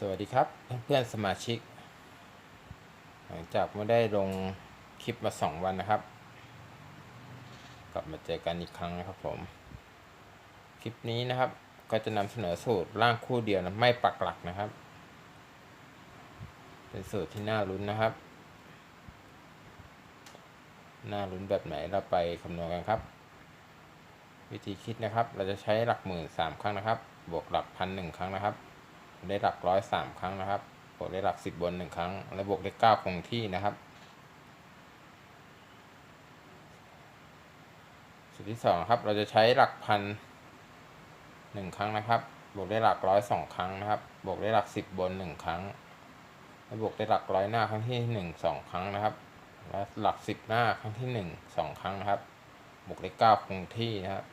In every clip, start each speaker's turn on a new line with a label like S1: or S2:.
S1: สวัสดีครับเพื่อนสมาชิก หลังจากไม่ได้ลงคลิปมาสองวันนะครับ กลับมาเจอกันอีกครั้งนะครับผม คลิปนี้นะครับ ก็จะนำเสนอสูตรร่างคู่เดียวนะไม่ปักหลักนะครับ เป็นสูตรที่น่าลุ้นนะครับ น่าลุ้นแบบไหนเราไปคำนวณกันครับ วิธีคิดนะครับ เราจะใช้หลักหมื่นสามครั้งนะครับ บวกหลักพันหนึ่งครั้งนะครับ ได้หลักร้อยสามครั้งนะครับบวกได้หลักสิบบนหนึ่งครั้ง และบวกได้เก้าคงที่นะครับสูตรที่สองครับ เราจะใช้หลักพันหนึ่งครั้งนะครับ บวกได้หลักร้อยสองครั้งนะครับ บวกได้หลักสิบบนหนึ่งครั้ง และบวกได้หลักร้อยหน้าครั้งที่หนึ่งสองครั้งนะครับ และหลักสิบหน้าครั้งที่หนึ่งสองครั้งนะครับ บวกได้เก้าคงที่นะครับ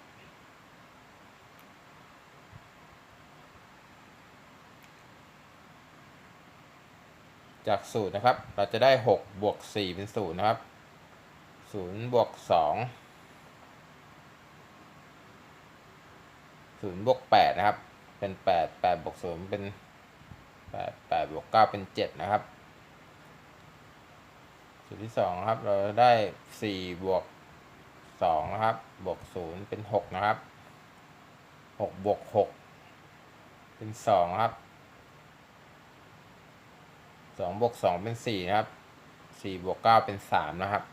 S1: จากสูตรนะครับ เราจะได้หกบวกสี่เป็นศูนย์นะครับศูนย์บวกสองศูนย์บวกแปดนะครับ เป็นแปดแปดบวกศูนย์เป็นแปดแปดบวกเก้าเป็นเจ็ดนะครับ สูตรที่สองครับ เราได้สี่บวกสองนะครับ บวกศูนย์เป็นหกนะครับหกบวกหกเป็นสองครับ สองบวกสองเป็นสี่นะครับสี่บวกเก้าเป็นสามนะครับ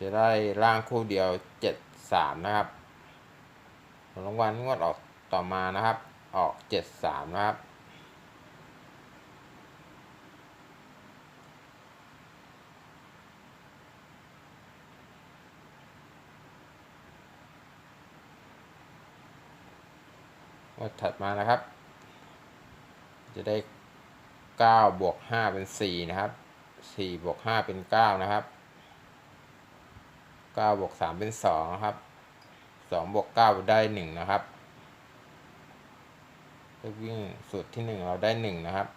S1: จะได้ร่างคู่เดียวเจ็ดสามนะครับผลรางวัลงวดออกต่อมานะครับ ออกเจ็ดสามนะครับงวดถัดมานะครับ จะได้เก้าบวกห้าเป็นสี่นะครับสี่บวกห้าเป็นเก้านะครับเก้าบวกสามเป็นสองนะครับสองบวกเก้าได้หนึ่งนะครับเลขวิ่งสูตรที่หนึ่งเราได้หนึ่งนะครับ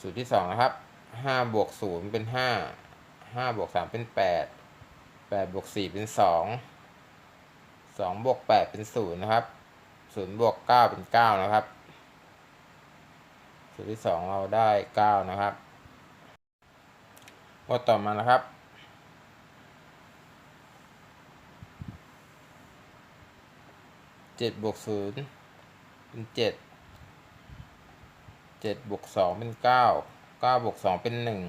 S1: สูตรที่สองนะครับห้าบวกศูนย์เป็นห้าห้าบวกสามเป็นแปด แปดบวกสี่เป็นสองสองบวกแปดเป็นศูนย์นะครับศูนย์บวกเก้าเป็นเก้านะครับสูตรที่สองเราได้เก้านะครับงวดต่อมานะครับเจ็ดบวกศูนย์เป็นเจ็ดเจ็ดบวกสองเป็นเก้าเก้าบวกสองเป็นหนึ่ง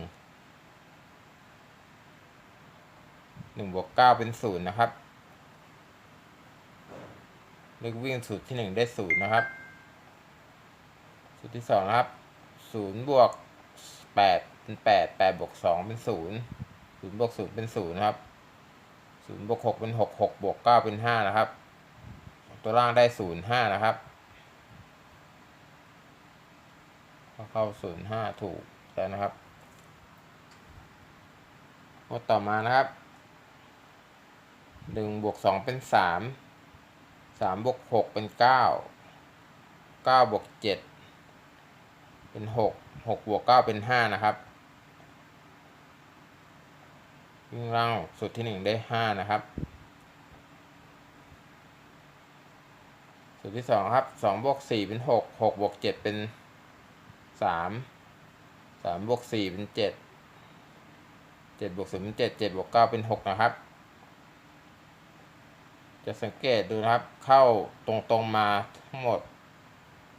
S1: หนึ่งบวกเก้าเป็นศูนย์นะครับเลขวิ่งสูตรที่หนึ่งได้ศูนย์นะครับ สูตรที่สองนะครับศูนย์บวกแปดเป็นแปดแปดบวกสองเป็นศูนย์ศูนย์บวกศูนย์เป็นศูนย์นะครับศูนย์บวกหกเป็นหกหกบวกเก้าเป็นห้านะครับ ตัวล่างได้ศูนย์ห้านะครับเข้าศูนย์ห้าถูกแล้วนะครับวดต่อมานะครับ หนึ่งบวกสองเป็นสามสามบวกหกเป็นเก้าเก้าบวกเจ็ดเป็นหกหกบวกเก้าเป็นห้านะครับวิ่งเล่าสุดที่หนึ่งได้ห้านะครับสูตรที่สองครับสองบวกสี่เป็นหกหกบวกเจ็ดเป็นสามสามบวกสี่เป็นเจ็ดเจ็ดบวกศูนย์เป็นเจ็ดเจ็ดบวกเก้าเป็นหกนะครับ จะสังเกตดูนะครับ เข้าตรงๆมาทั้งหมด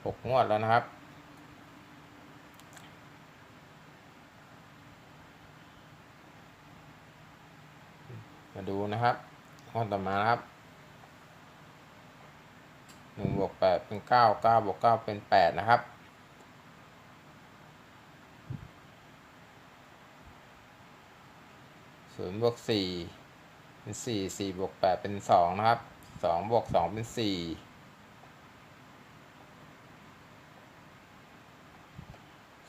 S1: หกงวดแล้วนะครับ มาดูนะครับข้อต่อมาครับหนึ่งบวกแปดเป็นเก้าเก้าบวกเก้าเป็นแปดนะครับศูนย์บวกสี่ เป็นสี่สี่บวกแปดเป็นสองนะครับสองบวกสองเป็นสี่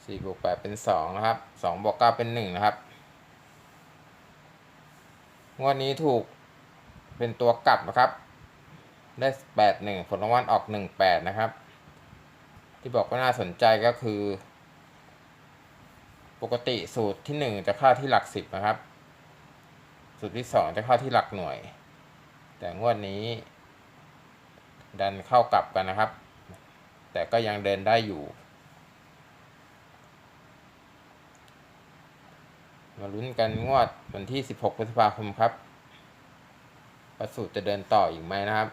S1: สี่บวกแปดเป็นสองนะครับสองบวกเก้าเป็นหนึ่งนะครับงวดนี้ถูกเป็นตัวกลับนะครับ ได้แปดหนึ่งผลรางวัลออกหนึ่งแปดนะครับ ที่บอกว่าน่าสนใจก็คือ ปกติสูตรที่หนึ่งจะค่าที่หลักสิบนะครับ สูตรที่สองจะเข้าที่หลักหน่วย แต่งวดนี้ ดันเข้ากลับกันนะครับ แต่ก็ยังเดินได้อยู่ มาลุ้นกันงวดวันที่ 16พฤษภาคมครับว่าสูตรจะเดินต่ออีกไหมนะครับ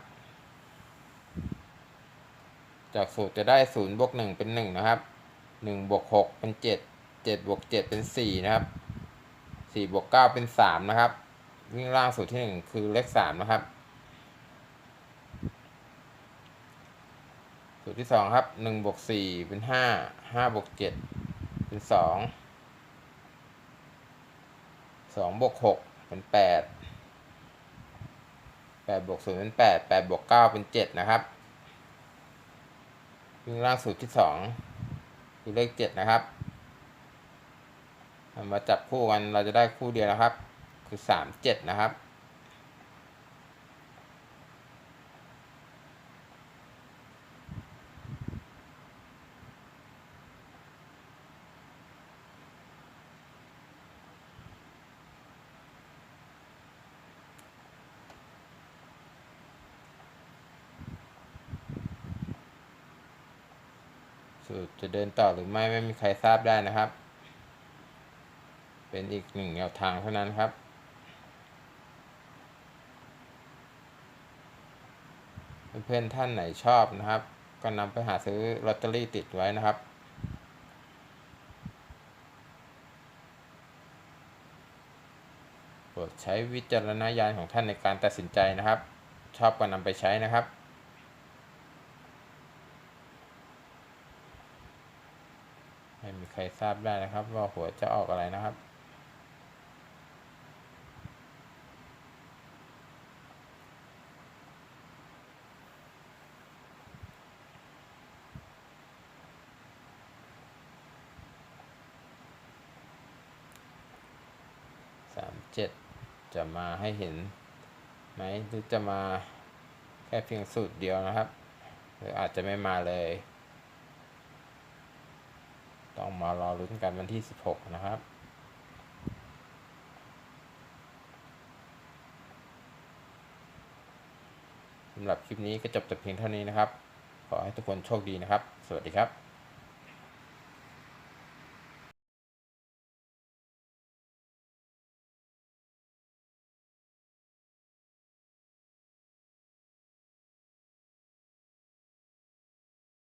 S1: จากสูตรจะได้0บวก1เป็น1นะครับ1บวก6เป็น7 7บวก7เป็น4นะครับ4บวก9เป็น3นะครับ วิ่งล่างสูตรที่1คือเลข3นะครับ สูตรที่2ครับ1บวก4เป็น5 5บวก7เป็น2 2บวก6เป็น8 8บวก0เป็น8 8บวก9เป็น7นะครับวิ่งล่างสูตรที่2คือเลข7นะครับ มาจับคู่กันเราจะได้คู่เดียวนะครับ คือ3 7นะครับ สูตรจะเดินต่อหรือไม่ไม่มีใครทราบได้นะครับ เป็นอีกหนึ่งแนวทางเท่านั้นครับ เพื่อนๆท่านไหนชอบนะครับ ก็นำไปหาซื้อลอตเตอรี่ติดไว้นะครับโปรดใช้วิจารณญาณของท่านในการตัดสินใจนะครับ ชอบก็นำไปใช้นะครับไม่มีใครทราบได้นะครับ ว่าหัวจะออกอะไรนะครับ สามเจะมาให้เห็นไหมหรือจะมาแค่เพียงสูตรเดียวนะครับ หรืออาจจะไม่มาเลย ต้องมารอลุ้นกันวันที่ 16 นะครับสำหรับคลิปนี้ก็จบแต่เพียงเท่านี้นะครับ ขอให้ทุกคนโชคดีนะครับ สวัสดีครับ